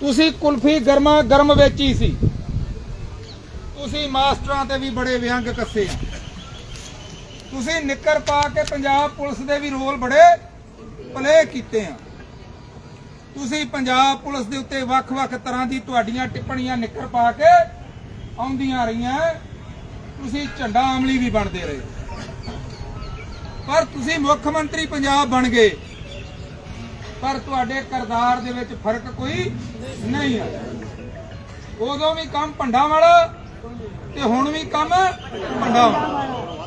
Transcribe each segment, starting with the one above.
ਤੁਸੀਂ ਕੁਲਫੀ ਗਰਮਾ ਗਰਮ ਵੇਚੀ ਸੀ। ਤੁਸੀਂ ਮਾਸਟਰਾਂ ਤੇ ਵੀ ਬੜੇ ਵਿਅੰਗ ਕੱਸੇ। ਤੁਸੀਂ ਨਿੱਕਰ ਪਾ ਕੇ ਪੰਜਾਬ ਪੁਲਿਸ ਦੇ ਵੀ ਰੋਲ ਬੜੇ ਪਲੇ ਕੀਤੇ ਆ। ਤੁਸੀਂ ਪੰਜਾਬ ਪੁਲਿਸ ਦੇ ਉੱਤੇ ਵੱਖ-ਵੱਖ ਤਰ੍ਹਾਂ ਦੀ ਤੁਹਾਡੀਆਂ ਟਿੱਪਣੀਆਂ ਨਿੱਕਰ ਪਾ ਕੇ ਆਉਂਦੀਆਂ ਰਹੀਆਂ। ਤੁਸੀਂ ਝੰਡਾ ਆਮਲੀ ਵੀ ਬਣਦੇ ਰਹੇ। ਪਰ ਤੁਸੀਂ ਮੁੱਖ ਮੰਤਰੀ ਪੰਜਾਬ ਬਣ ਗਏ। ਪਰ ਤੁਹਾਡੇ ਕਰਦਾਰ ਦੇ ਵਿੱਚ ਫ਼ਰਕ ਕੋਈ ਨਹੀਂ ਹੈ ਉਦੋਂ ਵੀ ਕੰਮ ਭੰਡਾ ਵਾਲਾ ਤੇ ਹੁਣ ਵੀ ਕੰਮ ਭੰਡਾ ਵਾਲਾ।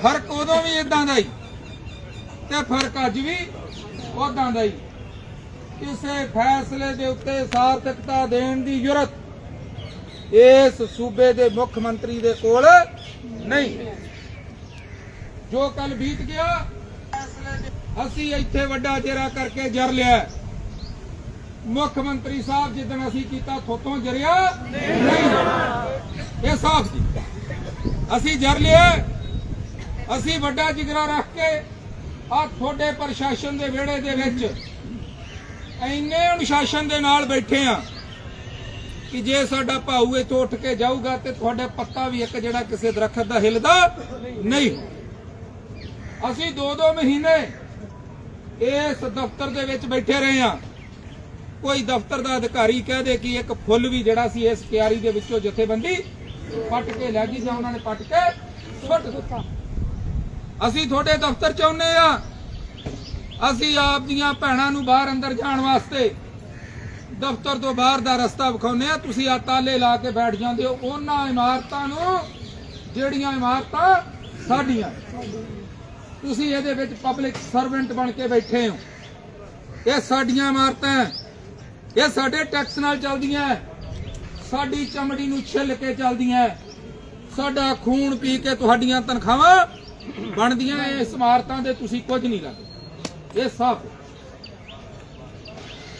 ਫ਼ਰਕ ਉਦੋਂ ਵੀ ਇਦਾਂ ਦਾ ਹੀ ਤੇ ਫ਼ਰਕ ਅੱਜ ਵੀ ਉਦਾਂ ਦਾ ਹੀ। ਕਿਸੇ ਫੈਸਲੇ ਦੇ ਉੱਤੇ ਸਾਰਥਕਤਾ ਦੇਣ ਦੀ ਜ਼ਰੂਰਤ ਇਸ ਸੂਬੇ ਦੇ ਮੁੱਖ ਮੰਤਰੀ ਦੇ ਕੋਲ ਨਹੀਂ। ਜੋ ਕੱਲ ਬੀਤ ਗਿਆ, ਅਸੀਂ ਇੱਥੇ ਵੱਡਾ ਜੇਰਾ ਕਰਕੇ ਜਰ ਲਿਆ। ਮੁੱਖ ਮੰਤਰੀ ਸਾਹਿਬ ਜਿੱਦਣ ਅਸੀਂ ਕੀਤਾ, ਥੋਤੋਂ ਜਰਿਆ ਨਹੀਂ। ਇਹ ਸਾਫ਼ ਜੀ ਅਸੀਂ ਜਰ ਲਿਆ, ਅਸੀਂ ਵੱਡਾ ਜਿਗਰਾ ਰੱਖ ਕੇ ਆ ਤੁਹਾਡੇ ਪ੍ਰਸ਼ਾਸਨ ਦੇ ਵਿਹੜੇ ਦੇ ਵਿੱਚ ਇੰਨੇ ਅਨੁਸ਼ਾਸਨ ਦੇ ਨਾਲ ਬੈਠੇ ਆ ਕਿ ਜੇ ਸਾਡਾ ਭਾਊ ਇੱਥੋਂ ਉੱਠ ਕੇ ਜਾਊਗਾ ਤੇ ਤੁਹਾਡਾ ਪੱਤਾ ਵੀ ਇੱਕ ਜਿਹੜਾ ਕਿਸੇ ਦਰਖਤ ਦਾ ਹਿੱਲਦਾ ਨਹੀਂ। ਅਸੀਂ ਦੋ ਦੋ ਮਹੀਨੇ ਇਸ ਦਫ਼ਤਰ ਦੇ ਵਿੱਚ ਬੈਠੇ ਰਹੇ ਆ ਕੋਈ ਦਫ਼ਤਰ ਦਾ ਅਧਿਕਾਰੀ ਕਹਿ ਦੇ ਕਿ ਇੱਕ ਫੁੱਲ ਵੀ ਜਿਹੜਾ ਸੀ ਇਸ ਕਿਆਰੀ ਦੇ ਵਿੱਚੋਂ ਜਥੇਬੰਦੀ ਪੱਟ ਕੇ ਲੈ ਗਈ ਜਾਂ ਉਹਨਾਂ ਨੇ ਪੱਟ ਕੇ ਸੁੱਟ ਦਿੱਤਾ। ਅਸੀਂ ਤੁਹਾਡੇ ਦਫ਼ਤਰ ਚ ਆਉਨੇ ਆ। ਅਸੀਂ ਆਪ ਦੀਆਂ ਭੈਣਾਂ ਨੂੰ ਬਾਹਰ ਅੰਦਰ ਜਾਣ ਵਾਸਤੇ ਦਫ਼ਤਰ ਤੋਂ ਬਾਹਰ ਦਾ ਰਸਤਾ ਵਿਖਾਉਨੇ ਆ। ਤੁਸੀਂ ਆ ਤਾਲੇ ਲਾ ਕੇ ਬੈਠ ਜਾਂਦੇ ਹੋ। ਉਹਨਾਂ ਇਮਾਰਤਾਂ ਨੂੰ, ਜਿਹੜੀਆਂ ਇਮਾਰਤਾਂ ਸਾਡੀਆਂ। ਤੁਸੀਂ ਇਹਦੇ ਵਿੱਚ ਪਬਲਿਕ ਸਰਵੈਂਟ ਬਣ ਕੇ ਬੈਠੇ ਹੋ। ਇਹ ਸਾਡੀਆਂ ਇਮਾਰਤਾਂ ਇਹ ਸਾਡੇ ਟੈਕਸ ਨਾਲ ਚੱਲਦੀਆਂ ਸਾਡੀ ਚਮੜੀ ਨੂੰ ਛਿੱਲ ਕੇ ਚੱਲਦੀਆਂ ਸਾਡਾ ਖੂਨ ਪੀ ਕੇ ਤੁਹਾਡੀਆਂ ਤਨਖਾਹਾਂ ਬਣਦੀਆਂ ਇਸ ਇਮਾਰਤਾਂ ਦੇ ਤੁਸੀਂ ਕੁਝ ਨਹੀਂ ਕਰਦੇ। ਇਹ ਸਭ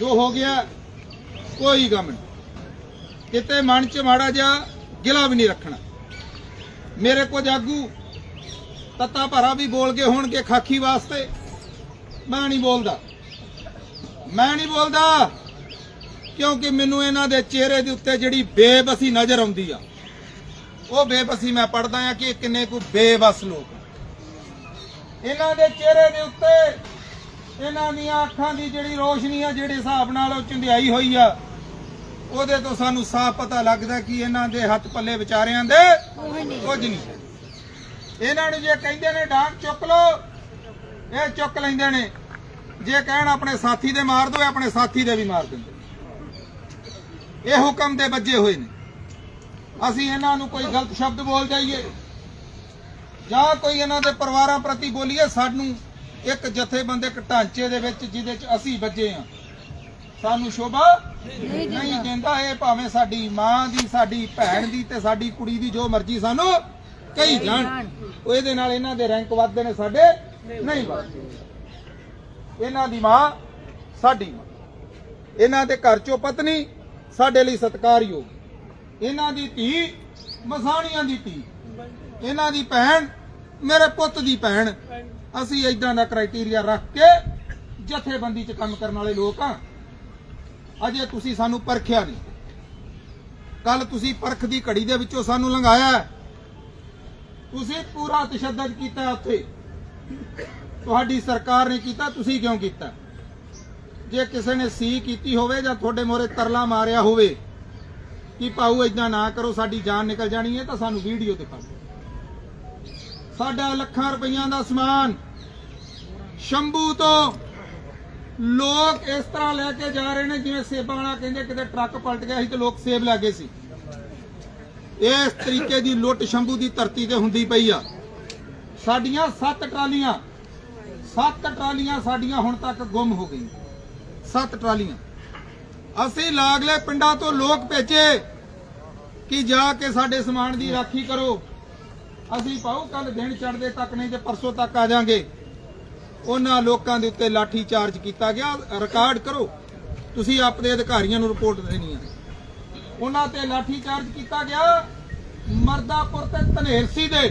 ਜੋ ਹੋ ਗਿਆ, ਕੋਈ ਗਮ ਨਹੀਂ। ਕਿਤੇ ਮਨ 'ਚ ਮਾੜਾ ਜਿਹਾ ਗਿਲਾ ਵੀ ਨਹੀਂ ਰੱਖਣਾ। ਮੇਰੇ ਕੁਝ ਆਗੂ ਤੱਤਾ ਭਰਾ ਵੀ ਬੋਲ ਗਏ ਹੋਣਗੇ ਖਾਕੀ ਵਾਸਤੇ। ਮੈਂ ਨਹੀਂ ਬੋਲਦਾ। ਮੈਂ ਨਹੀਂ ਬੋਲਦਾ। ਕਿਉਂਕਿ ਮੈਨੂੰ ਇਹਨਾਂ ਦੇ ਚਿਹਰੇ ਦੇ ਉੱਤੇ ਜਿਹੜੀ ਬੇਬਸੀ ਨਜ਼ਰ ਆਉਂਦੀ ਆ, ਉਹ ਬੇਬਸੀ ਮੈਂ ਪੜਦਾ ਆ ਕਿ ਇਹ ਕਿੰਨੇ ਕੁ ਬੇਬਸ ਲੋਕ ਇਹਨਾਂ ਦੇ ਚਿਹਰੇ ਦੇ ਉੱਤੇ ਇਹਨਾਂ ਦੀਆਂ ਅੱਖਾਂ ਦੀ ਜਿਹੜੀ ਰੋਸ਼ਨੀ ਆ, ਜਿਹੜੇ ਹਿਸਾਬ ਨਾਲ ਉਹ ਚੰਦਿਆਈ ਹੋਈ ਆ, ਉਹਦੇ ਤੋਂ ਸਾਨੂੰ ਸਾਫ਼ ਪਤਾ ਲੱਗਦਾ ਕਿ ਇਹਨਾਂ ਦੇ ਹੱਥ ਪੱਲੇ ਵਿਚਾਰਿਆਂ ਦੇ ਕੁਝ ਨਹੀਂ। ਇਹਨਾਂ ਨੂੰ ਜੇ ਕਹਿੰਦੇ ਨੇ ਡਾਂਗ ਚੁੱਕ ਲਓ, ਇਹ ਚੁੱਕ ਲੈਂਦੇ ਨੇ। ਜੇ ਕਹਿਣ ਆਪਣੇ ਸਾਥੀ ਦੇ ਮਾਰ ਦੋ ਆਪਣੇ ਸਾਥੀ ਦੇ ਵੀ ਮਾਰ ਦਿੰਦੇ ਇਹ ਹੁਕਮ ਦੇ ਵੱਜੇ ਹੋਏ ਨੇ। ਅਸੀਂ ਇਹਨਾਂ ਨੂੰ ਕੋਈ ਗਲਤ ਸ਼ਬਦ ਬੋਲ ਜਾਈਏ। ਜਾਂ ਕੋਈ ਇਹਨਾਂ ਦੇ ਪਰਿਵਾਰਾਂ ਪ੍ਰਤੀ ਬੋਲੀਏ ਸਾਨੂੰ ਇੱਕ ਜਥੇਬੰਦ ਇੱਕ ਢਾਂਚੇ ਦੇ ਵਿੱਚ ਜਿਹਦੇ ਚ ਅਸੀਂ ਵੱਜੇ ਆ ਸਾਨੂੰ ਸ਼ੋਭਾ ਨਹੀਂ ਦਿੰਦਾ। ਇਹ ਭਾਵੇਂ ਸਾਡੀ ਮਾਂ ਦੀ ਸਾਡੀ ਭੈਣ ਦੀ ਤੇ ਸਾਡੀ ਕੁੜੀ ਦੀ ਜੋ ਮਰਜ਼ੀ ਸਾਨੂੰ ਕਹੀ ਜਾਣ। ਉਹ ਇਹਦੇ ਨਾਲ ਇਹਨਾਂ ਦੇ ਰੈਂਕ ਵੱਧਦੇ ਨੇ ਸਾਡੇ ਨਹੀਂ ਵੱਧਦੇ। ਇਹਨਾਂ ਦੀ ਮਾਂ ਸਾਡੀ ਮਾਂ। ਇਹਨਾਂ ਦੇ ਘਰ ਚੋਂ ਪਤਨੀ ਸਾਡੇ ਲਈ ਸਤਿਕਾਰਯੋਗ। ਇਹਨਾਂ ਦੀ ਧੀ ਮਸਾਣੀਆਂ ਦੀ ਧੀ। ਇਹਨਾਂ ਦੀ ਭੈਣ ਮੇਰੇ ਪੁੱਤ ਦੀ ਭੈਣ। ਅਸੀਂ ਇਦਾਂ ਦਾ ਕ੍ਰਾਈਟੇਰੀਆ ਰੱਖ ਕੇ ਜਥੇਬੰਦੀ 'ਚ ਕੰਮ ਕਰਨ ਵਾਲੇ ਲੋਕ ਆ ਅਜੇ ਤੁਸੀਂ ਸਾਨੂੰ ਪਰਖਿਆ ਨਹੀਂ। ਕੱਲ ਤੁਸੀਂ ਪਰਖ ਦੀ ਘੜੀ ਦੇ ਵਿੱਚੋਂ ਸਾਨੂੰ ਲੰਘਾਇਆ ਤੁਸੀਂ ਪੂਰਾ ਤਸ਼ੱਦਦ ਕੀਤਾ ਉੱਥੇ। ਤੁਹਾਡੀ ਸਰਕਾਰ ਨੇ ਕੀਤਾ, ਤੁਸੀਂ ਕਿਉਂ ਕੀਤਾ? ਜੇ ਕਿਸੇ ਨੇ ਸੀ ਕੀਤੀ ਹੋਵੇ ਜਾਂ ਤੁਹਾਡੇ ਮੋਰੇ ਤਰਲਾ ਮਾਰਿਆ ਹੋਵੇ, ਕਿ ਪਾਉ ਇਦਾਂ ਨਾ ਕਰੋ, ਸਾਡੀ ਜਾਨ ਨਿਕਲ ਜਾਣੀ ਹੈ, ਤਾਂ ਸਾਨੂੰ ਵੀਡੀਓ ਦਿਖਾਓ ਸਾਡਾ ਲੱਖਾਂ ਰੁਪਈਆਂ ਦਾ ਸਮਾਨ ਸ਼ੰਭੂ ਤੋਂ ਲੋਕ ਇਸ ਤਰ੍ਹਾਂ ਲੈ ਕੇ ਜਾ ਰਹੇ ਨੇ, ਜਿਵੇਂ ਸੇਬਾਂ ਵਾਲਾ ਕਹਿੰਦੇ, ਕਿਤੇ ਟਰੱਕ ਪਲਟ ਗਿਆ ਸੀ ਤੇ ਲੋਕ ਸੇਬ ਲੈ ਗਏ ਸੀ। ਇਸ ਤਰੀਕੇ ਦੀ ਲੁੱਟ ਸ਼ੰਭੂ ਦੀ ਧਰਤੀ ਤੇ ਹੁੰਦੀ ਪਈ ਆ। ਸਾਡੀਆਂ 7 ਟਰਾਲੀਆਂ 7 ਟਰਾਲੀਆਂ ਸਾਡੀਆਂ ਹੁਣ ਤੱਕ ਗੁੰਮ ਹੋ ਗਈਆਂ। 7 ਟਰਾਲੀਆਂ। ਅਸੀਂ ਲਾਗਲੇ ਪਿੰਡਾਂ ਤੋਂ ਲੋਕ ਭੇਜੇ ਕਿ ਜਾ ਕੇ ਸਾਡੇ ਸਮਾਨ ਦੀ ਰਾਖੀ ਕਰੋ। ਅਸੀਂ ਪਾਉ ਕੱਲ ਦਿਨ ਚੜ੍ਹਦੇ ਤੱਕ ਨਹੀਂ ਤੇ ਪਰਸੋਂ ਤੱਕ ਆ ਜਾਾਂਗੇ। ਉਹਨਾਂ ਲੋਕਾਂ ਦੇ ਉੱਤੇ ਲਾਠੀ ਚਾਰਜ ਕੀਤਾ ਗਿਆ। ਰਿਕਾਰਡ ਕਰੋ। ਤੁਸੀਂ ਆਪਣੇ ਅਧਿਕਾਰੀਆਂ ਨੂੰ ਰਿਪੋਰਟ ਦੇਣੀ ਹੈ ਉਹਨਾਂ ਤੇ ਲਾਠੀ ਚਾਰਜ ਕੀਤਾ ਗਿਆ। ਮਰਦਾਪੁਰ ਤੇ ਧਨੇਰਸੀ ਦੇ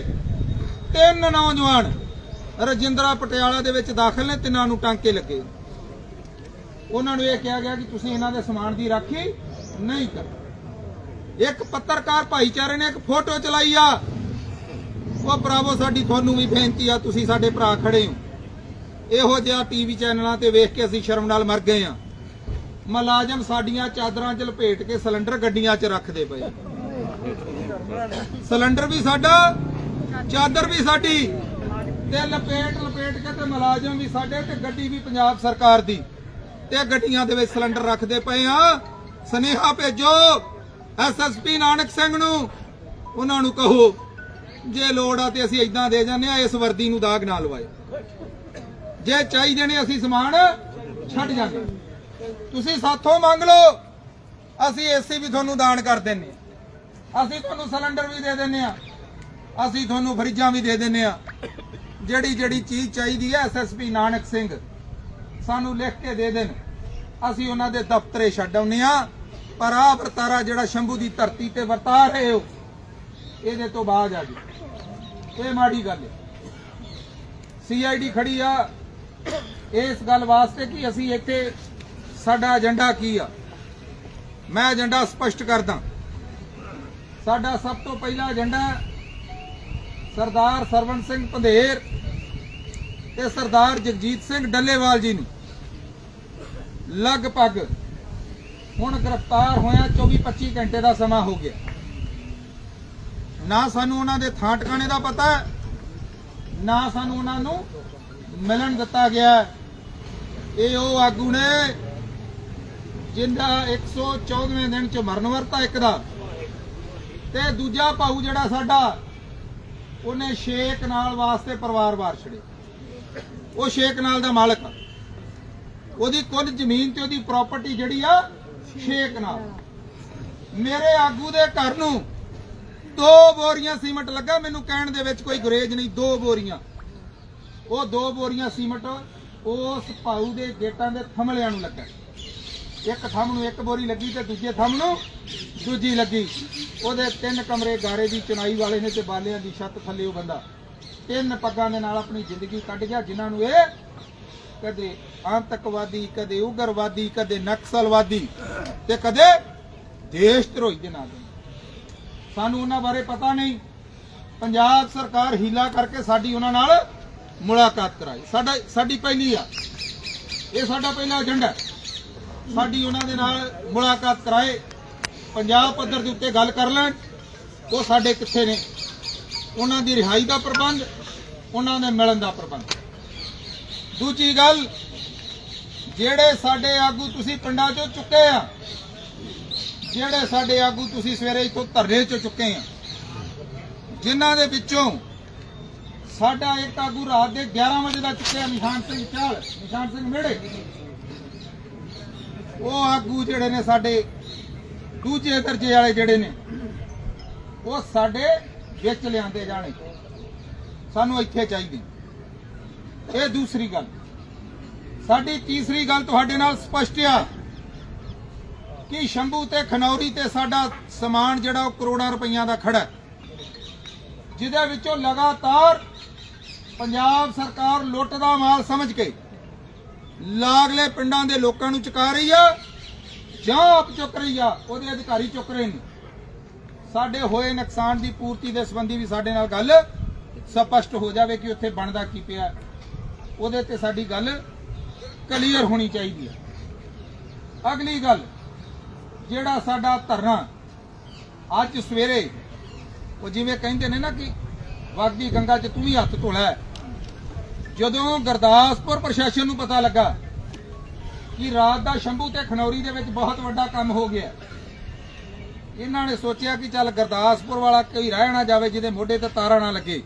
ਤਿੰਨ ਨੌਜਵਾਨ ਰਜਿੰਦਰਾ ਪਟਿਆਲਾ ਦੇ ਵਿੱਚ ਦਾਖਲ ਨੇ। ਤਿੰਨਾਂ ਨੂੰ ਟਾਂਕੇ ਲੱਗੇ। ਉਹਨਾਂ ਨੂੰ ਇਹ ਕਿਹਾ ਗਿਆ ਕਿ ਤੁਸੀਂ ਇਹਨਾਂ ਦੇ ਸਮਾਨ ਦੀ ਰਾਖੀ ਨਹੀਂ ਕਰ। ਇੱਕ ਪੱਤਰਕਾਰ ਭਾਈਚਾਰੇ ਨੇ ਇੱਕ ਫੋਟੋ ਚਲਾਈ ਆ। ਉਹ ਭਰਾਵੋ, ਸਾਡੀ ਤੁਹਾਨੂੰ ਵੀ ਬੇਨਤੀ ਆ, ਤੁਸੀਂ ਸਾਡੇ ਭਰਾ ਖੜੇ ਹੋ। ਇਹੋ ਜਿਹਾ ਟੀਵੀ ਚੈਨਲਾਂ ਤੇ ਵੇਖ ਕੇ ਅਸੀਂ ਸ਼ਰਮ ਨਾਲ ਮਰ ਗਏ ਆ। ਮੁਲਾਜ਼ਮ ਸਾਡੀਆਂ ਚਾਦਰਾਂ 'ਚ ਲਪੇਟ ਕੇ ਸਿਲੰਡਰ ਗੱਡੀਆਂ 'ਚ ਰੱਖਦੇ ਪਏ ਸਿਲੰਡਰ ਵੀ ਸਾਡਾ, ਚਾਦਰ ਵੀ ਸਾਡੀ ਤੇ ਲਪੇਟ ਲਪੇਟ ਕੇ ਤੇ ਮੁਲਾਜ਼ਮ ਵੀ ਸਾਡੇ ਤੇ, ਗੱਡੀ ਵੀ ਪੰਜਾਬ ਸਰਕਾਰ ਦੀ। ਤੇ ਗੱਡੀਆਂ ਦੇ ਵਿੱਚ ਸਿਲੰਡਰ ਰੱਖਦੇ ਪਏ ਆ। ਸਨੇਹਾ ਭੇਜੋ ਐਸਐਸਪੀ ਨਾਨਕ ਸਿੰਘ ਨੂੰ। ਉਹਨਾਂ ਨੂੰ ਕਹੋ, ਜੇ ਲੋੜ ਆ ਤੇ ਅਸੀਂ ਇਦਾਂ ਦੇ ਜਾਂਦੇ ਆ, ਇਸ ਵਰਦੀ ਨੂੰ ਦਾਗ ਨਾ ਲਵਾਏ। ਜੇ ਚਾਹੀਦੇ ਨੇ ਅਸੀਂ ਸਮਾਨ, ਛੱਡ ਜਾਂਗੇ ਤੁਸੀਂ ਸਾਥੋਂ ਮੰਗ ਲਓ, ਅਸੀਂ ਏਸੀ ਵੀ ਤੁਹਾਨੂੰ ਦਾਨ ਕਰ ਦਿੰਨੇ ਅਸੀਂ ਤੁਹਾਨੂੰ ਸਿਲੰਡਰ ਵੀ ਦੇ ਦਿੰਨੇ ਆ ਅਸੀਂ ਤੁਹਾਨੂੰ ਫਰਿੱਜਾਂ ਵੀ ਦੇ ਦਿੰਨੇ ਆ ਜਿਹੜੀ ਜਿਹੜੀ ਚੀਜ਼ ਚਾਹੀਦੀ ਹੈ ਐਸਐਸਪੀ ਨਾਨਕ ਸਿੰਘ ਸਾਨੂੰ ਲਿਖ ਕੇ ਦੇ ਦੇਣ। ਅਸੀਂ ਉਹਨਾਂ ਦੇ ਦਫ਼ਤਰੇ ਛੱਡ ਆਉਂਦੇ ਆ ਪਰ ਆਹ ਵਰਤਾਰਾ ਜਿਹੜਾ ਸ਼ੰਭੂ ਦੀ ਧਰਤੀ ਤੇ ਵਰਤਾ ਰਹੇ ਹੋ, ਇਹਦੇ ਤੋਂ ਬਾਅਦ ਆ ਜੀ ਇਹ ਮਾੜੀ ਗੱਲ ਹੈ। ਸੀਆਈਡੀ ਖੜੀ ਆ। ਇਸ ਗੱਲ ਵਾਸਤੇ ਕਿ ਅਸੀਂ ਇੱਥੇ ਸਾਡਾ ਏਜੰਡਾ ਕੀ ਆ? ਮੈਂ ਏਜੰਡਾ ਸਪਸ਼ਟ ਕਰਦਾ। ਸਾਡਾ ਸਭ ਤੋਂ ਪਹਿਲਾ ਏਜੰਡਾ ਸਰਦਾਰ ਸਰਵਨ ਸਿੰਘ ਪੰਧੇਰ ਤੇ ਸਰਦਾਰ ਜਗਜੀਤ ਸਿੰਘ ਡੱਲੇਵਾਲ ਜੀ ਨੂੰ। ਲਗਭਗ ਹੁਣ ਗ੍ਰਿਫਤਾਰ ਹੋਇਆ 24-25 ਘੰਟੇ ਦਾ ਸਮਾਂ ਹੋ ਗਿਆ। ਨਾ ਸਾਨੂੰ ਉਹਨਾਂ ਦੇ ਥਾਂ ਟਿਕਾਣੇ ਦਾ ਪਤਾ, ਨਾ ਸਾਨੂੰ ਉਹਨਾਂ ਨੂੰ ਮਿਲਣ ਦਿੱਤਾ ਗਿਆ। ਇਹ ਉਹ ਆਗੂ ਨੇ ਜਿੰਦਾ 114ਵੇਂ ਦਿਨ ਚ ਮਰਨ ਵਰਤਾ ਇੱਕ ਦਾ। ਤੇ ਦੂਜਾ ਭਾਊ ਜਿਹੜਾ ਸਾਡਾ, ਉਹਨੇ ਸ਼ੇਖ ਨਾਲ ਵਾਸਤੇ ਪਰਿਵਾਰ ਵਾਰ ਛੜੇ ਉਹ ਸ਼ੇਖ ਨਾਲ ਦਾ ਮਾਲਕ ਆ। ਉਹਦੀ ਕੁੱਲ ਜ਼ਮੀਨ ਤੇ ਉਹਦੀ ਪ੍ਰਾਪਰਟੀ ਜਿਹੜੀ ਆ ਸ਼ੇਖ ਨਾਲ। ਮੇਰੇ ਆਗੂ ਦੇ ਘਰ ਨੂੰ ਦੋ ਬੋਰੀਆਂ ਸੀਮਟ ਲੱਗਾ, ਮੈਨੂੰ ਕਹਿਣ ਦੇ ਵਿੱਚ ਕੋਈ ਗੁਰੇਜ ਨਹੀਂ, ਦੋ ਬੋਰੀਆਂ। ਉਹ ਦੋ ਬੋਰੀਆਂ ਸੀਮਟ ਉਸ ਭਾਊ ਦੇ ਗੇਟਾਂ ਦੇ ਥਮਲਿਆਂ ਨੂੰ ਲੱਗਾ। ਇੱਕ ਥੰਮ ਨੂੰ ਇੱਕ ਬੋਰੀ ਲੱਗੀ ਤੇ ਦੂਜੇ ਥੰਮ ਨੂੰ ਦੂਜੀ ਲੱਗੀ। ਉਹਦੇ ਤਿੰਨ ਕਮਰੇ ਗਾਰੇ ਦੀ ਚੁਣਾਈ ਵਾਲੇ ਨੇ ਤੇ ਬਾਲਿਆਂ ਦੀ ਛੱਤ ਥੱਲੇ ਉਹ ਬੰਦਾ। ਤਿੰਨ ਪੱਗਾਂ ਦੇ ਨਾਲ ਆਪਣੀ ਜ਼ਿੰਦਗੀ ਕੱਢ ਗਿਆ, ਜਿਨ੍ਹਾਂ ਨੂੰ ਇਹ ਕਦੇ ਆਤੰਕਵਾਦੀ, ਕਦੇ ਉਗਰਵਾਦੀ, ਕਦੇ ਨਕਸਲਵਾਦੀ ਤੇ ਕਦੇ ਦੇਸ਼ ਧਰੋਹੀ ਦੇ ਨਾਂ ਦੇ ਸਾਨੂੰ ਉਹਨਾਂ ਬਾਰੇ ਪਤਾ ਨਹੀਂ। ਪੰਜਾਬ ਸਰਕਾਰ ਹੀਲਾ ਕਰਕੇ ਸਾਡੀ ਉਹਨਾਂ ਨਾਲ ਮੁਲਾਕਾਤ ਕਰਾਈ। ਸਾਡਾ, ਸਾਡੀ ਪਹਿਲੀ ਆ। ਇਹ ਸਾਡਾ ਪਹਿਲਾ ਏਜੰਡਾ ਸਾਡੀ ਉਹਨਾਂ ਦੇ ਨਾਲ ਮੁਲਾਕਾਤ ਕਰਾਏ। ਪੰਜਾਬ ਪੱਧਰ ਦੇ ਉੱਤੇ ਗੱਲ ਕਰ ਲੈਣ। ਉਹ ਸਾਡੇ ਕਿੱਥੇ ਨੇ? ਉਹਨਾਂ ਦੀ ਰਿਹਾਈ ਦਾ ਪ੍ਰਬੰਧ, ਉਹਨਾਂ ਦੇ ਮਿਲਣ ਦਾ ਪ੍ਰਬੰਧ। ਦੂਜੀ ਗੱਲ, ਜਿਹੜੇ ਸਾਡੇ ਆਗੂ ਤੁਸੀਂ ਪਿੰਡਾਂ 'ਚੋਂ ਚੁੱਕੇ ਆ, ਜਿਹੜੇ ਸਾਡੇ ਆਗੂ ਤੁਸੀਂ ਸਵੇਰੇ ਇੱਥੋਂ ਧਰਨੇ 'ਚੋਂ ਚੁੱਕੇ ਆ, ਜਿਨ੍ਹਾਂ ਦੇ ਵਿੱਚੋਂ ਸਾਡਾ ਇੱਕ ਆਗੂ ਰਾਤ ਦੇ 11 ਵਜੇ ਦਾ ਚੁੱਕਿਆ ਨਿਸ਼ਾਨ ਸਿੰਘ ਚਾਲ, ਨਿਸ਼ਾਨ ਸਿੰਘ ਮੇੜੇ ਉਹ ਆਗੂ ਜਿਹੜੇ ਨੇ ਸਾਡੇ ਦੂਜੇ ਦਰਜੇ ਵਾਲੇ ਜਿਹੜੇ ਨੇ, ਉਹ ਸਾਡੇ ਵਿੱਚ ਲਿਆਂਦੇ ਜਾਣੇ, ਸਾਨੂੰ ਇੱਥੇ ਚਾਹੀਦੇ। ਇਹ ਦੂਸਰੀ ਗੱਲ। ਸਾਡੀ ਤੀਸਰੀ ਗੱਲ ਤੁਹਾਡੇ ਨਾਲ ਸਪਸ਼ਟ ਆ ਕਿ ਸ਼ੰਭੂ ਤੇ ਖਨੌਰੀ ਤੇ ਸਾਡਾ ਸਮਾਨ ਜਿਹੜਾ ਉਹ ਕਰੋੜਾਂ ਰੁਪਈਆਂ ਦਾ ਖੜਾ ਜਿਹਦੇ ਵਿੱਚੋਂ ਲਗਾਤਾਰ ਪੰਜਾਬ ਸਰਕਾਰ ਲੁੱਟ ਦਾ ਮਾਲ ਸਮਝ ਕੇ ਲਾਗਲੇ ਪਿੰਡਾਂ ਦੇ ਲੋਕਾਂ ਨੂੰ ਚੁਕਾ ਰਹੀ ਆ ਜਾਂ ਆਪ ਚੁੱਕ ਰਹੀ ਆ, ਉਹਦੇ ਅਧਿਕਾਰੀ ਚੁੱਕ ਰਹੇ ਨੇ। ਸਾਡੇ ਹੋਏ ਨੁਕਸਾਨ ਦੀ ਪੂਰਤੀ ਦੇ ਸੰਬੰਧੀ ਵੀ ਸਾਡੇ ਨਾਲ ਗੱਲ ਸਪਸ਼ਟ ਹੋ ਜਾਵੇ ਕਿ ਉੱਥੇ ਬਣਦਾ ਕੀ ਪਿਆ। ਉਹਦੇ ਤੇ ਸਾਡੀ ਗੱਲ ਕਲੀਅਰ ਹੋਣੀ ਚਾਹੀਦੀ ਹੈ। ਅਗਲੀ ਗੱਲ, ਜਿਹੜਾ ਸਾਡਾ ਧਰਨਾ ਅੱਜ ਸਵੇਰੇ, ਉਹ ਜਿਵੇਂ ਕਹਿੰਦੇ ਨੇ ਨਾ ਕਿ ਵਗਦੀ ਗੰਗਾ 'ਚ ਤੂੰ ਵੀ ਹੱਥ ਧੋਲਾ ਜਦੋਂ ਗੁਰਦਾਸਪੁਰ ਪ੍ਰਸ਼ਾਸਨ ਨੂੰ ਪਤਾ ਲੱਗਾ ਕਿ ਰਾਤ ਦਾ ਸ਼ੰਭੂ ਤੇ ਖਨੌਰੀ ਦੇ ਵਿੱਚ ਬਹੁਤ ਵੱਡਾ ਕੰਮ ਹੋ ਗਿਆ, ਇਹਨਾਂ ਨੇ ਸੋਚਿਆ ਕਿ ਚੱਲ ਗੁਰਦਾਸਪੁਰ ਵਾਲਾ ਕੋਈ ਰਹਿ ਨਾ ਜਾਵੇ ਜਿਹਦੇ ਮੋਢੇ ਤੇ ਤਾਰਾ ਨਾ ਲੱਗੇ।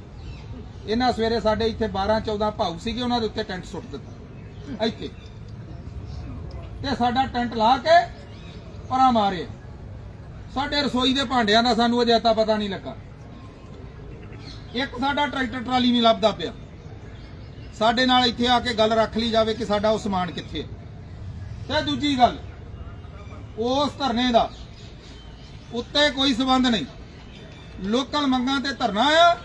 ਇਹਨਾਂ ਸਵੇਰੇ ਸਾਡੇ ਇੱਥੇ 12 14 ਭਾਊ ਸੀਗੇ, ਉਹਨਾਂ ਦੇ ਉੱਤੇ ਟੈਂਟ ਸੁੱਟ ਦਿੱਤਾ। ਇੱਥੇ। ਤੇ ਸਾਡਾ ਟੈਂਟ ਲਾ ਕੇ ਪਰਾਂ ਮਾਰੇ। ਸਾਡੇ ਰਸੋਈ ਦੇ ਭਾਂਡਿਆਂ ਦਾ ਸਾਨੂੰ ਅਜੇ ਤਾਂ ਪਤਾ ਨਹੀਂ ਲੱਗਾ। ਇੱਕ ਸਾਡਾ ਟਰੈਕਟਰ ਟਰਾਲੀ ਨਹੀਂ ਲੱਭਦਾ ਪਿਆ। ਸਾਡੇ ਨਾਲ ਇੱਥੇ ਆ ਕੇ ਗੱਲ ਰੱਖ ਲਈ ਜਾਵੇ ਕਿ ਸਾਡਾ ਉਹ ਸਮਾਨ ਕਿੱਥੇ ਹੈ। ਤੇ ਦੂਜੀ ਗੱਲ, ਉਸ ਧਰਨੇ ਦਾ ਉੱਤੇ ਕੋਈ ਸਬੰਧ ਨਹੀਂ। ਲੋਕਲ ਮੰਗਾਂ ਤੇ ਧਰਨਾ ਆ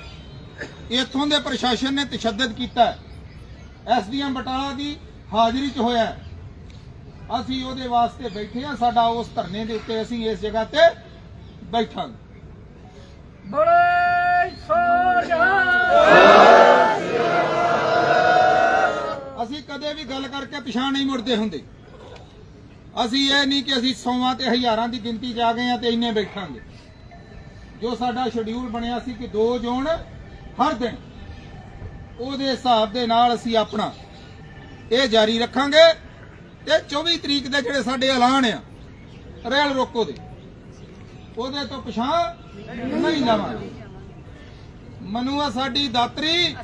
ਇੱਥੋਂ ਦੇ ਪ੍ਰਸ਼ਾਸਨ ਨੇ ਤਸ਼ੱਦਦ ਕੀਤਾ ਐਸਡੀਐਮ ਬਟਾਲਾ ਦੀ ਹਾਜ਼ਰੀ 'ਚ ਹੋਇਆ। ਅਸੀਂ ਉਹਦੇ ਵਾਸਤੇ ਬੈਠੇ ਆ ਸਾਡਾ ਉਸ ਧਰਨੇ ਦੇ ਉੱਤੇ ਅਸੀਂ ਇਸ ਜਗ੍ਹਾ ਤੇ ਬੈਠਾਂਗੇ। ਬੜੇ ਸੋਹਣਾ ਅਸੀਂ ਕਦੇ ਵੀ ਗੱਲ ਕਰਕੇ ਪਿਛਾਂ ਨਹੀਂ ਮੁੜਦੇ ਹੁੰਦੇ। ਅਸੀਂ ਇਹ ਨਹੀਂ ਕਿ ਅਸੀਂ ਸੌਵਾਂ ਤੇ ਹਜ਼ਾਰਾਂ ਦੀ ਗਿਣਤੀ 'ਚ ਆ ਗਏ ਆ ਤੇ ਇੰਨੇ ਬੈਠਾਂਗੇ। ਜੋ ਸਾਡਾ ਸ਼ਡਿਊਲ ਬਣਿਆ ਸੀ ਕਿ ਦੋ ਜ਼ੋਨ ਹਰ ਦਿਨ। ਉਹਦੇ ਹਿਸਾਬ ਦੇ ਨਾਲ ਅਸੀਂ ਆਪਣਾ ਇਹ ਜਾਰੀ ਰੱਖਾਂਗੇ। ਤੇ 24 ਤਰੀਕ ਦੇ ਜਿਹੜੇ ਸਾਡੇ ਐਲਾਨ ਆ, ਰੈਲ ਰੋਕੋ ਦੇ। ਉਹਦੇ ਤੋਂ ਪਿਛਾਂ ਨਹੀਂ ਲਵਾਂਗੇ ਮਨੂ ਆ ਸਾਡੀ ਦਾਤਰੀ,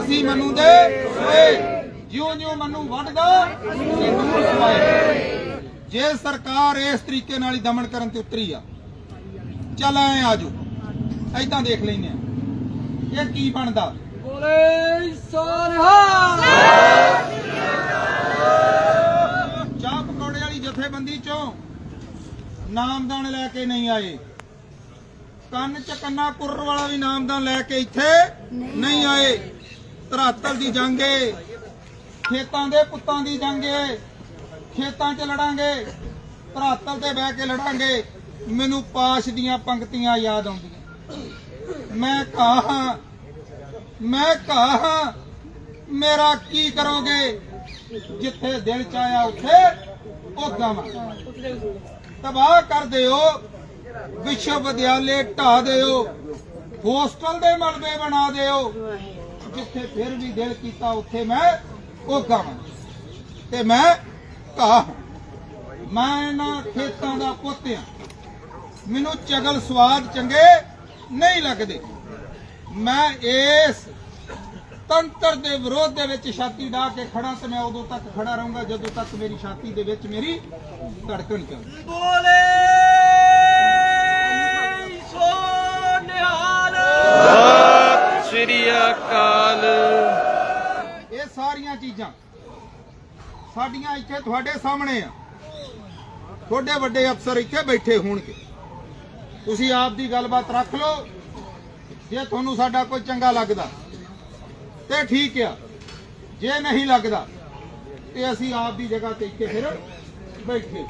ਅਸੀਂ ਮਨੂ ਦੇ ਸੋਏ। ਜਿਉਂ ਜਿਉਂ ਮਨੂ ਵੱਢਦਾ ਅਸੀਂ ਦੂਰ ਸਵਾਏ ਜੇ ਸਰਕਾਰ ਇਸ ਤਰੀਕੇ ਨਾਲ ਹੀ ਦਮਨ ਕਰਨ ਤੇ ਉਤਰੀ ਆ, ਚੱਲ ਐ ਆਜੋ ਐਦਾਂ ਦੇਖ ਲੈਨੇ ਆ। ਇਹ ਕੀ ਬਣਦਾ? ਬੜੇ ਸੋਹਣਾ ਚਾਹ ਪਕੌੜੇ ਵਾਲੀ ਜਥੇਬੰਦੀ ਚੋਂ ਨਾਮਦਾਨ ਲੈ ਕੇ ਨਹੀਂ ਆਏ। ਕੰਨ ਚ ਕੰਨਾ ਕੁਰਰ ਵਾਲਾ ਵੀ ਨਾਮਦਾਨ ਲੈ ਕੇ ਇੱਥੇ ਨਹੀਂ ਆਏ। ਧਰਾਤਲ ਦੀ ਜੰਗ ਏ। ਖੇਤਾਂ ਦੇ ਪੁੱਤਾਂ ਦੀ ਜੰਗ ਏ। ਖੇਤਾਂ 'ਚ ਲੜਾਂਗੇ। ਧਰਾਤਲ ਤੇ ਬਹਿ ਕੇ ਲੜਾਂਗੇ। ਮੈਨੂੰ ਪਾਸ਼ ਦੀਆਂ ਪੰਕਤੀਆਂ ਯਾਦ ਆਉਂਦੀਆਂ। ਮੈਂ ਕਹਾ ਮੈਂ ਕਹਾ, ਮੇਰਾ ਕੀ ਕਰੋਗੇ? ਜਿੱਥੇ ਦਿਲ ਚ ਆਇਆ ਉੱਥੇ ਉਹ ਤਬਾਹ ਕਰ ਦਿਓ, ਵਿਸ਼ਵ ਵਿਦਿਆਲੇ ਢਾ ਦਿਓ, ਹੋਸਟਲ ਦੇ ਮਲਬੇ ਬਣਾ ਦਿਓ। ਜਿੱਥੇ ਫਿਰ ਵੀ ਦਿਲ ਕੀਤਾ ਉੱਥੇ ਮੈਂ ਉਹ ਗਾਵਾਂ ਤੇ ਮੈਂ ਕਹਾ, ਮੈਂ ਨਾ ਖੇਤਾਂ ਦਾ ਪੁੱਤ ਆ ਮੈਨੂੰ ਚਗਲ ਸਵਾਦ ਚੰਗੇ ਨਹੀਂ ਲੱਗਦੇ। ਮੈਂ ਇਸ ਤੰਤਰ ਦੇ ਵਿਰੋਧ ਦੇ ਵਿੱਚ ਛਾਤੀ ਢਾ ਕੇ ਖੜਾ ਤੇ ਮੈਂ ਉਦੋਂ ਤੱਕ ਖੜਾ ਰਹੂੰਗਾ ਜਦੋਂ ਤੱਕ ਮੇਰੀ ਛਾਤੀ ਦੇ ਵਿੱਚ ਮੇਰੀ ਧੜਕਣ ਚੱਲਦੀ। ਬੋਲੇ ਸੋਨਿਹਾਲ। ਸ੍ਰੀ ਅਕਾਲ। ਇਹ ਸਾਰੀਆਂ ਚੀਜ਼ਾਂ ਸਾਡੀਆਂ ਇੱਥੇ ਤੁਹਾਡੇ ਸਾਹਮਣੇ ਆ। ਤੁਹਾਡੇ ਵੱਡੇ ਅਫਸਰ ਇੱਥੇ ਬੈਠੇ ਹੋਣਗੇ। ਤੁਸੀਂ ਆਪ ਦੀ ਗੱਲਬਾਤ ਰੱਖ ਲਓ। ਜੇ ਤੁਹਾਨੂੰ ਸਾਡਾ ਕੋਈ ਚੰਗਾ ਲੱਗਦਾ, ਤੇ ਠੀਕ ਆ। ਜੇ ਨਹੀਂ ਲੱਗਦਾ, ਤੇ ਅਸੀਂ ਆਪ ਦੀ ਜਗ੍ਹਾ ਤੇ ਇੱਥੇ ਫਿਰ ਬੈਠੇ।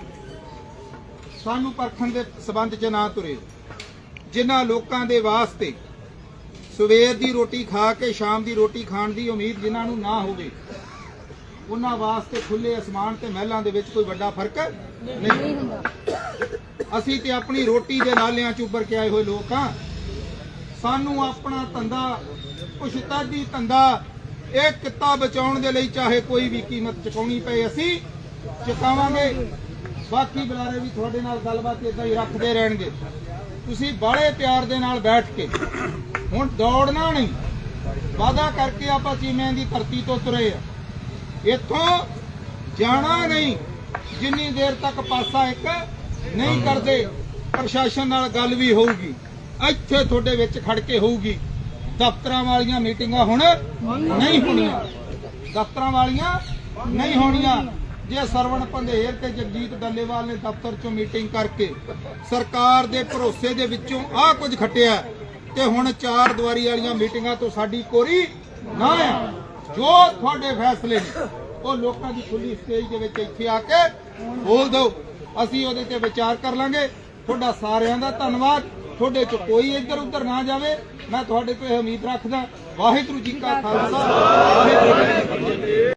ਸਾਨੂੰ ਪਰਖਣ ਦੇ ਸਬੰਧ 'ਚ ਨਾ ਤੁਰੇ। ਜਿਨ੍ਹਾਂ ਲੋਕਾਂ ਦੇ ਵਾਸਤੇ ਸਵੇਰ ਦੀ ਰੋਟੀ ਖਾ ਕੇ ਸ਼ਾਮ ਦੀ ਰੋਟੀ ਖਾਣ ਦੀ ਉਮੀਦ ਜਿਨ੍ਹਾਂ ਨੂੰ ਨਾ ਹੋਵੇ, ਉਹਨਾਂ ਵਾਸਤੇ ਖੁੱਲੇ ਅਸਮਾਨ ਤੇ ਮਹਿਲਾਂ ਦੇ ਵਿੱਚ ਕੋਈ ਵੱਡਾ ਫ਼ਰਕ ਨਹੀਂ ਹੁੰਦਾ। ਅਸੀਂ ਤੇ ਆਪਣੀ ਰੋਟੀ ਦੇ ਲਾਲਿਆਂ 'ਚ ਉੱਭਰ ਕੇ ਆਏ ਹੋਏ ਲੋਕ ਹਾਂ। ਸਾਨੂੰ ਆਪਣਾ ਧੰਦਾ, ਪੁਸ਼ਤਾਦੀ ਧੰਦਾ, ਇਹ ਕਿੱਤਾ ਬਚਾਉਣ ਦੇ ਲਈ ਚਾਹੇ ਕੋਈ ਵੀ ਕੀਮਤ ਚੁਕਾਉਣੀ ਪਏ ਅਸੀਂ, ਚੁਕਾਵਾਂਗੇ। ਬਾਕੀ ਬੁਲਾਰੇ ਵੀ ਤੁਹਾਡੇ ਨਾਲ ਗੱਲਬਾਤ ਇਦਾਂ ਹੀ ਰੱਖਦੇ ਰਹਿਣਗੇ। ਤੁਸੀਂ ਬੜੇ ਪਿਆਰ ਦੇ ਨਾਲ ਬੈਠ ਕੇ ਹੁਣ ਦੌੜਨਾ ਨਹੀਂ। ਵਾਦਾ ਕਰਕੇ ਆਪਾਂ ਚੀਮਿਆਂ ਦੀ ਧਰਤੀ ਤੋਂ ਤੁਰੇ ਆ। ਇੱਥੋਂ ਜਾਣਾ ਨਹੀਂ। ਜਿੰਨੀ ਦੇਰ ਤੱਕ ਪਾਸਾ ਇੱਕ ਨਹੀਂ ਕਰਦੇ ਪ੍ਰਸ਼ਾਸਨ ਨਾਲ ਗੱਲ ਵੀ ਹੋਊਗੀ। ਇੱਥੇ ਤੁਹਾਡੇ ਵਿੱਚ ਖੜ ਕੇ ਹੋਊਗੀ। ਦਫ਼ਤਰਾਂ ਵਾਲੀਆਂ ਮੀਟਿੰਗਾਂ ਹੁਣ ਨਹੀਂ ਹੋਣੀਆਂ। ਦਫ਼ਤਰਾਂ ਵਾਲੀਆਂ ਨਹੀਂ ਹੋਣੀਆਂ। ਜੇ ਸਰਵਣ ਪੰਧੇਰ ਤੇ ਜਗਜੀਤ ਡੱਲੇਵਾਲ ਨੇ ਦਫ਼ਤਰ ਚੋਂ ਮੀਟਿੰਗ ਕਰਕੇ ਸਰਕਾਰ ਦੇ ਭਰੋਸੇ ਦੇ ਵਿੱਚੋਂ ਆਹ ਕੁਝ ਖੱਟਿਆ ਤੇ ਹੁਣ ਚਾਰ ਦੁਆਰੀ ਵਾਲੀਆਂ ਮੀਟਿੰਗਾਂ ਤੋਂ ਸਾਡੀ ਕੋਰੀ ਨਾ ਆ ਜੋ ਤੁਹਾਡੇ ਫੈਸਲੇ ਨੇ ਉਹ ਲੋਕਾਂ ਦੀ ਖੁੱਲੀ ਸਟੇਜ ਦੇ ਵਿੱਚ ਇੱਥੇ ਆ ਕੇ ਬੋਲ ਦਿਓ। ਅਸੀਂ ਉਹਦੇ ਤੇ ਵਿਚਾਰ ਕਰ ਲਾਂਗੇ। ਤੁਹਾਡਾ ਸਾਰਿਆਂ ਦਾ ਧੰਨਵਾਦ। ਤੁਹਾਡੇ ਚ ਕੋਈ ਇੱਧਰ ਉੱਧਰ ਨਾ ਜਾਵੇ। ਮੈਂ ਤੁਹਾਡੇ ਤੋਂ ਇਹ ਉਮੀਦ ਰੱਖਦਾ। ਵਾਹਿਗੁਰੂ ਜੀ ਕਾ ਖਾਲਸਾ। ਵਾਹਿਗੁਰੂ ਜੀ ਕੀ ਫਤਿਹ।